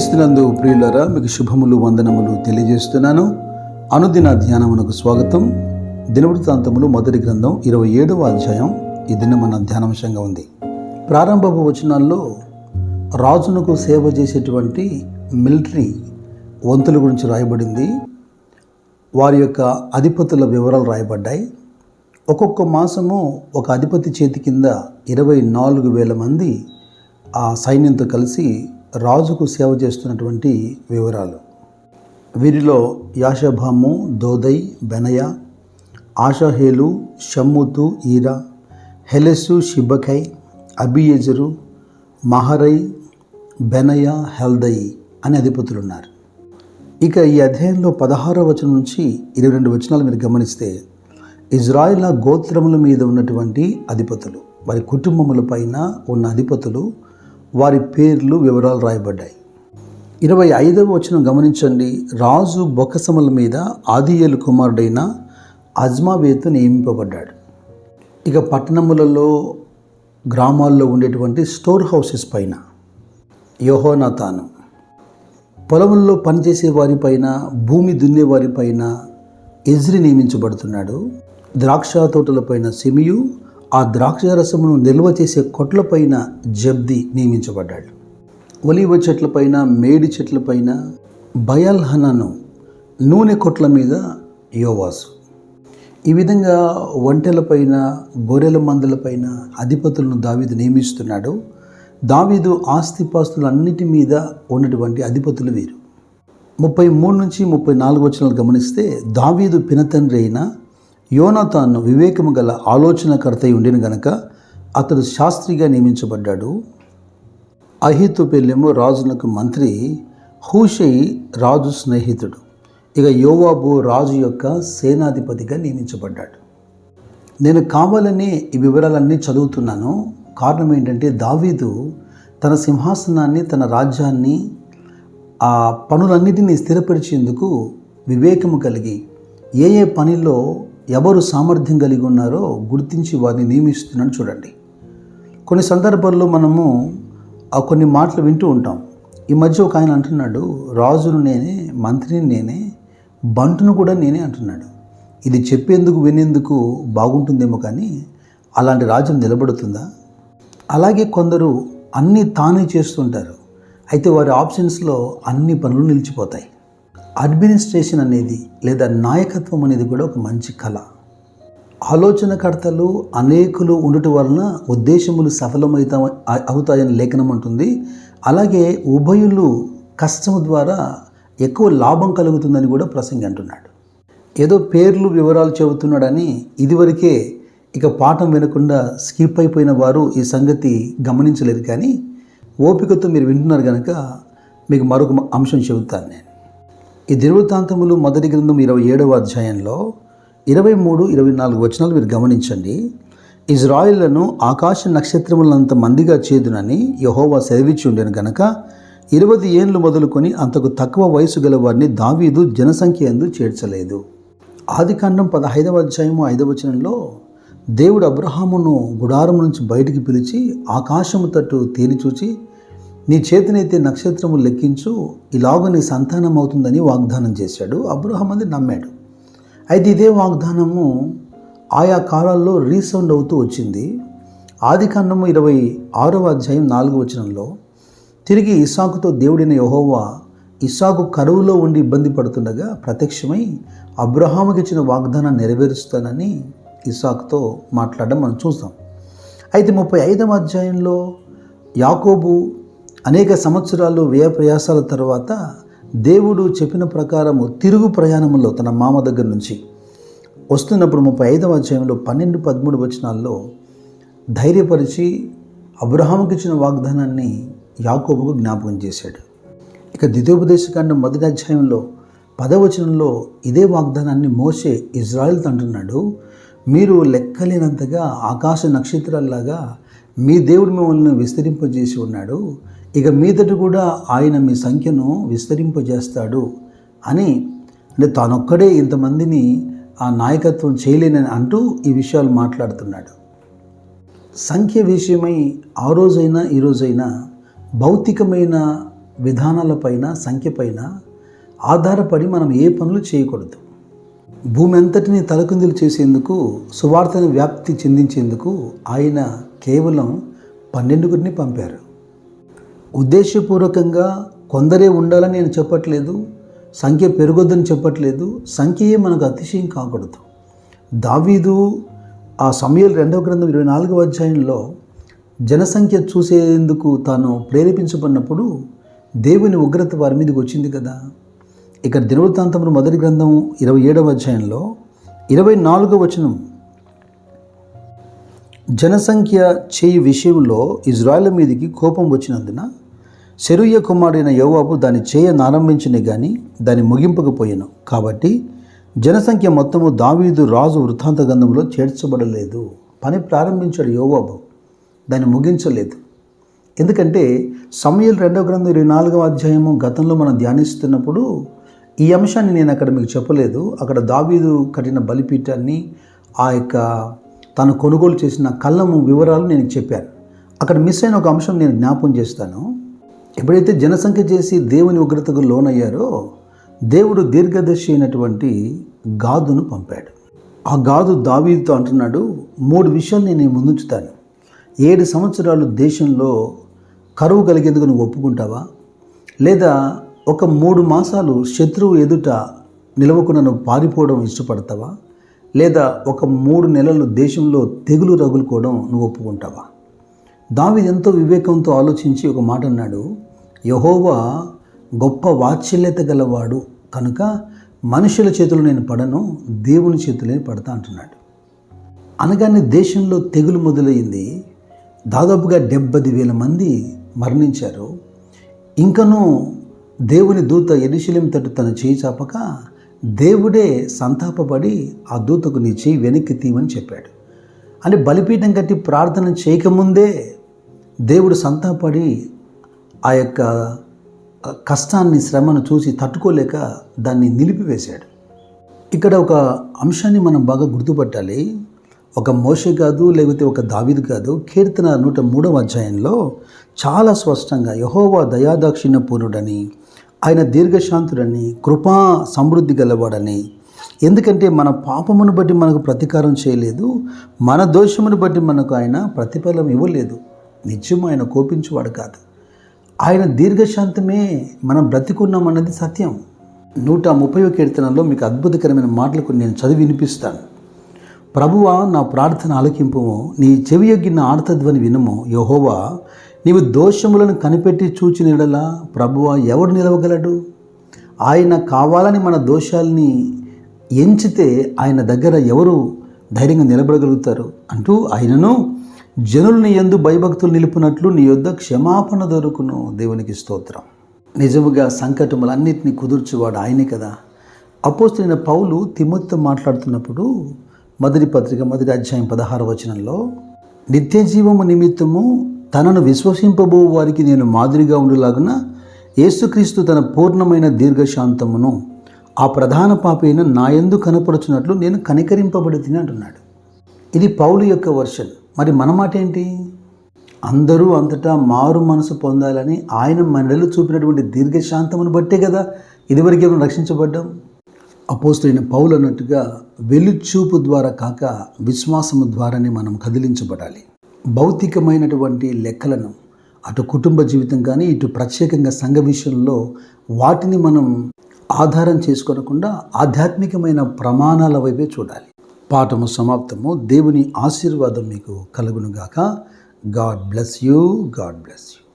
క్రీస్తునందు ప్రియులరా మీకు శుభములు వందనములు తెలియజేస్తున్నాను. అనుదిన ధ్యానమునకు స్వాగతం. దినవృత్తాంతములు మొదటి గ్రంథం ఇరవై ఏడవ అధ్యాయం. ఈ దిన మన ధ్యానాంశంగా ఉంది. ప్రారంభపు వచనాల్లో రాజునకు సేవ చేసేటువంటి మిలిటరీ వంతుల గురించి రాయబడింది. వారి యొక్క అధిపతుల వివరాలు రాయబడ్డాయి. ఒక్కొక్క మాసము ఒక అధిపతి చేతి కింద ఇరవై నాలుగు వేల మంది ఆ సైన్యంతో కలిసి రాజుకు సేవ చేస్తున్నటువంటి వివరాలు. వీరిలో యాషభాము దోదై బెనయ ఆషాహేలు షమ్ముతు ఈరా హెలెసు షిబకై అబియజరు మహరై బెనయ హెల్దై అనే అధిపతులు ఉన్నారు ఇక ఈ అధ్యాయంలో పదహారో వచనం నుంచి ఇరవై రెండు వచనాలు మీరు గమనిస్తే ఇజ్రాయిల్ గోత్రముల మీద ఉన్నటువంటి అధిపతులు వారి కుటుంబముల పైన ఉన్న అధిపతులు వారి పేర్లు వివరాలు రాయబడ్డాయి. ఇరవై ఐదవ వచనం గమనించండి. రాజు బొకసముల మీద ఆదియేలు కుమారుడైన అజ్మావేతు నియమింపబడ్డాడు. ఇక పట్టణములలో గ్రామాల్లో ఉండేటువంటి స్టోర్ హౌసెస్ పైన యోహోనాతాను పొలముల్లో పనిచేసే వారిపైన భూమి దున్నే వారిపైన ఎజ్రి నియమించబడుతున్నాడు. ద్రాక్ష తోటలపైన సిమియు ఆ ద్రాక్ష రసమును నిల్వ చేసే కొట్లపైన జబ్ది నియమించబడ్డాడు. ఒలివ చెట్లపైన మేడి చెట్లపైన బయల్హనను నూనె కొట్ల మీద యోవాసు. ఈ విధంగా ఒంటెలపైన గొర్రెల మందలపైన అధిపతులను దావీదు నియమిస్తున్నాడు. దావీదు ఆస్తిపాస్తులన్నిటి మీద ఉన్నటువంటి అధిపతులు వీరు. ముప్పై మూడు నుంచి ముప్పై నాలుగు వచనాలు గమనిస్తే దావీదు పినతండ్రి అయిన యోనాతాను వివేకము గల ఆలోచనకర్త ఉండిన గనక అతడు శాస్త్రిగా నియమించబడ్డాడు. అహితుపెల్లెము రాజునకు మంత్రి హూషై రాజు స్నేహితుడు. ఇక యోవాబు రాజు యొక్క సేనాధిపతిగా నియమించబడ్డాడు. నేను కావాలనే ఈ వివరాలన్నీ చదువుతున్నాను. కారణం ఏంటంటే దావీదు తన సింహాసనాన్ని తన రాజ్యాన్ని ఆ పనులన్నిటినీ స్థిరపరిచేందుకు వివేకము కలిగి ఏ ఏ పనిలో ఎవరు సామర్థ్యం కలిగి ఉన్నారో గుర్తించి వారిని నియమిస్తున్నాడు చూడండి. కొన్ని సందర్భాల్లో మనము ఆ కొన్ని మాటలు వింటూ ఉంటాం. ఈ మధ్య ఒక ఆయన అంటున్నాడు రాజును నేనే మంత్రిని నేనే బంటును కూడా నేనే అంటున్నాడు. ఇది చెప్పేందుకు వినేందుకు బాగుంటుందేమో కానీ అలాంటి రాజ్యం నిలబడుతుందా? అలాగే కొందరు అన్నీ తానే చేస్తుంటారు. అయితే వారి ఆప్షన్స్లో అన్ని పనులు నిలిచిపోతాయి. అడ్మినిస్ట్రేషన్ అనేది లేదా నాయకత్వం అనేది కూడా ఒక మంచి కళ. ఆలోచనకర్తలు అనేకులు ఉండటం వలన ఉద్దేశములు సఫలమవుతా అవుతాయని లేఖనం అంటుంది. అలాగే ఉభయులు కష్టము ద్వారా ఎక్కువ లాభం కలుగుతుందని కూడా ప్రసంగి అంటున్నాడు. ఏదో పేర్లు వివరాలు చెబుతున్నాడని ఇదివరకే ఇక పాఠం వినకుండా స్కిప్ అయిపోయిన వారు ఈ సంగతి గమనించలేరు కానీ ఓపికతో మీరు వింటున్నారు కనుక మీకు మరొక అంశం చెబుతాను నేను. ఈ దినవృత్తాంతములు మొదటి గ్రంథం ఇరవై ఏడవ అధ్యాయంలో ఇరవై మూడు ఇరవై నాలుగు వచనాలు మీరు గమనించండి. ఇజ్రాయిళ్ళను ఆకాశ నక్షత్రములంత మందిగా చేదునని యహోవా సెలవిచ్చి ఉండేను గనక ఇరవై ఏండ్లు మొదలుకొని అంతకు తక్కువ వయసు గల వారిని దావీదు జనసంఖ్య ఎందు చేర్చలేదు. ఆదికాండం పదహైదవ అధ్యాయము ఐదవ వచనంలో దేవుడు అబ్రహామును గుడారం నుంచి బయటికి పిలిచి ఆకాశము తట్టు తేలిచూచి నీ చేతినైతే నక్షత్రము లెక్కించు ఇలాగ నీ సంతానం అవుతుందని వాగ్దానం చేశాడు. అబ్రహం అది నమ్మాడు. అయితే ఇదే వాగ్దానము ఆయా కాలాల్లో రీసౌండ్ అవుతూ వచ్చింది. ఆది కాండము ఇరవై ఆరవ అధ్యాయం నాలుగు వచనంలో తిరిగి ఇసాకుతో దేవుడిన యహోవా ఇసాకు కరువులో ఉండి ఇబ్బంది పడుతుండగా ప్రత్యక్షమై అబ్రహాముకి ఇచ్చిన వాగ్దానాన్ని నెరవేరుస్తానని ఇసాకుతో మాట్లాడడం మనం చూస్తాం. అయితే ముప్పై ఐదవ అధ్యాయంలో యాకోబు అనేక సంవత్సరాలు వ్యయ ప్రయాసాల తర్వాత దేవుడు చెప్పిన ప్రకారము తిరుగు ప్రయాణంలో తన మామ దగ్గర నుంచి వస్తున్నప్పుడు ముప్పై ఐదవ అధ్యాయంలో పన్నెండు పదమూడు వచనాల్లో ధైర్యపరిచి అబ్రహాముకి ఇచ్చిన వాగ్దానాన్ని యాకోబుకు జ్ఞాపకం చేశాడు. ఇక ద్వితీయోపదేశకాండం మొదటి అధ్యాయంలో పదవచనంలో ఇదే వాగ్దానాన్ని మోసే ఇజ్రాయెల్ అంటున్నాడు మీరు లెక్కలేనంతగా ఆకాశ నక్షత్రాల్లాగా మీ దేవుడు మిమ్మల్ని విస్తరింపజేసి ఉన్నాడు. ఇక మీదట కూడా ఆయన మీ సంఖ్యను విస్తరింపజేస్తాడు అని అంటే తానొక్కడే ఇంతమందిని ఆ నాయకత్వం చేయలేనని అంటూ ఈ విషయాలు మాట్లాడుతున్నాడు. సంఖ్య విషయమై ఆ రోజైనా ఈరోజైనా భౌతికమైన విధానాలపైన సంఖ్యపైన ఆధారపడి మనం ఏ పనులు చేయకూడదు. భూమి అంతటిని తలకిందులు చేసేందుకు సువార్తను వ్యాప్తి చెందించేందుకు ఆయన కేవలం పన్నెండుగురిని పంపారు. ఉద్దేశపూర్వకంగా కొందరే ఉండాలని నేను చెప్పట్లేదు సంఖ్య పెరగొద్దని చెప్పట్లేదు సంఖ్యయే మనకు అతిశయం కాకూడదు. దావీదు ఆ సమయాలు రెండవ గ్రంథం ఇరవై నాలుగవ అధ్యాయంలో జనసంఖ్య చూసేందుకు తాను ప్రేరేపించబడినప్పుడు దేవుని ఉగ్రత వారి మీదకి వచ్చింది కదా. ఇక్కడ దినవృత్తాంతములు మొదటి గ్రంథం ఇరవై ఏడవ అధ్యాయంలో ఇరవై నాలుగవ వచనం జనసంఖ్య చేయి విషయంలో ఇజ్రాయెల్ మీదికి కోపం వచ్చినందున శరుయ్య కుమారుడైన యోవాబు దాన్ని చేయనారంభించిన కానీ దాని ముగింపకపోయాను కాబట్టి జనసంఖ్య మొత్తము దావీదు రాజు వృత్తాంత గంధంలో చేర్చబడలేదు. పని ప్రారంభించాడు యోవాబు. దాన్ని ముగించలేదు. ఎందుకంటే సమయలు రెండవ గ్రంథం ఇరవై నాలుగవ అధ్యాయము గతంలో మనం ధ్యానిస్తున్నప్పుడు ఈ అంశాన్ని నేను అక్కడ మీకు చెప్పలేదు. అక్కడ దావీదు కట్టిన బలిపీఠాన్ని ఆ యొక్క తను కొనుగోలు చేసిన కళ్ళము వివరాలు నేను చెప్పాను. అక్కడ మిస్ అయిన ఒక అంశం నేను జ్ఞాపం చేస్తాను. ఎప్పుడైతే జనసంఖ్య చేసి దేవుని ఉగ్రతకు లోనయ్యారో దేవుడు దీర్ఘదర్శి అయినటువంటి గాదును పంపాడు. ఆ గాదు దావీతో అంటున్నాడు మూడు విషయాలు నేను ముందుంచుతాను ఏడు సంవత్సరాలు దేశంలో కరువు కలిగేందుకు నువ్వు ఒప్పుకుంటావా? లేదా ఒక మూడు మాసాలు శత్రువు ఎదుట నిలవకుండా నువ్వు పారిపోవడం ఇష్టపడతావా? లేదా ఒక మూడు నెలలు దేశంలో తెగులు రగులుకోవడం నువ్వు ఒప్పుకుంటావా? దావీదు ఎంతో వివేకంతో ఆలోచించి ఒక మాట అన్నాడు యహోవా గొప్ప వాత్సల్యత గలవాడు కనుక మనుషుల చేతులు నేను పడను దేవుని చేతులే పడతా అంటున్నాడు. అనగానే దేశంలో తెగులు మొదలైంది. దాదాపుగా డెబ్బది వేల మంది మరణించారు. ఇంకనూ దేవుని దూత ఎరుశలేం తట్టు తన చేయి చాపక దేవుడే సంతాపపడి ఆ దూతకు నీ చేయి వెనక్కి తీయమని చెప్పాడు. అని బలిపీఠం కట్టి ప్రార్థన చేయకముందే దేవుడు సంతాపడి ఆ యొక్క కష్టాన్ని శ్రమను చూసి తట్టుకోలేక దాన్ని నిలిపివేశాడు. ఇక్కడ ఒక అంశాన్ని మనం బాగా గుర్తుపట్టాలి. ఒక మోషే కాదు లేకపోతే ఒక దావిది కాదు కీర్తన నూట మూడవ అధ్యాయంలో చాలా స్పష్టంగా యహోవా దయాదాక్షిణ్య పూర్ణుడని ఆయన దీర్ఘశాంతుడని కృపా సమృద్ధి గలవాడని. ఎందుకంటే మన పాపమును బట్టి మనకు ప్రతీకారం చేయలేదు మన దోషమును బట్టి మనకు ఆయన ప్రతిఫలం ఇవ్వలేదు. నిత్యం ఆయన కోపించేవాడు కాదు. ఆయన దీర్ఘశాంతమే మనం బ్రతికున్నామన్నది సత్యం. నూట ముప్పై కీర్తనలో మీకు అద్భుతకరమైన మాటలకు నేను చదివి వినిపిస్తాను. ప్రభువా నా ప్రార్థన ఆలకింపు నీ చెవి యొగ్గిన ఆర్తధ్వని వినము. యహోవా నీవు దోషములను కనిపెట్టి చూచిన ఎడలా ప్రభువా ఎవడు నిలవగలడు? ఆయన కావాలని మన దోషాల్ని ఎంచితే ఆయన దగ్గర ఎవరు ధైర్యంగా నిలబడగలుగుతారు? అంటూ ఆయనను జనుల్ని ఎందు భయభక్తులు నిలుపునట్లు నీ యొద్ద క్షమాపణ దొరుకును. దేవునికి స్తోత్రం. నిజముగా సంకటములన్నింటినీ కుదుర్చువాడు ఆయనే కదా. అపోస్తున్న పౌలు తిమ్మతితో మాట్లాడుతున్నప్పుడు మొదటి పత్రిక మొదటి అధ్యాయం పదహార వచనంలో నిత్య జీవము నిమిత్తము తనను విశ్వసింపబో వారికి నేను మాదిరిగా ఉండేలాగున యేసుక్రీస్తు తన పూర్ణమైన దీర్ఘశాంతమును ఆ ప్రధాన పాపైన నా కనపరుచున్నట్లు నేను కనికరింపబడి తిని అంటున్నాడు. ఇది పౌలు యొక్క వర్షన్. మరి మన మాట ఏంటి? అందరూ అంతటా మారు మనసు పొందాలని ఆయన మనలో చూపినటువంటి దీర్ఘశాంతమును బట్టే కదా ఇదివరకే మనం రక్షించబడ్డాం. అపోస్తులైన పౌలు అన్నట్టుగా వెలుచూపు ద్వారా కాక విశ్వాసము ద్వారానే మనం కదిలించబడాలి. భౌతికమైనటువంటి లెక్కలను అటు కుటుంబ జీవితం కానీ ఇటు ప్రత్యేకంగా సంఘ విషయంలో వాటిని మనం ఆధారం చేసుకోనకుండా ఆధ్యాత్మికమైన ప్రమాణాల వైపే చూడాలి. పాఠము సమాప్తము. దేవుని ఆశీర్వాదం మీకు కలుగునుగాక. God bless you. God bless you.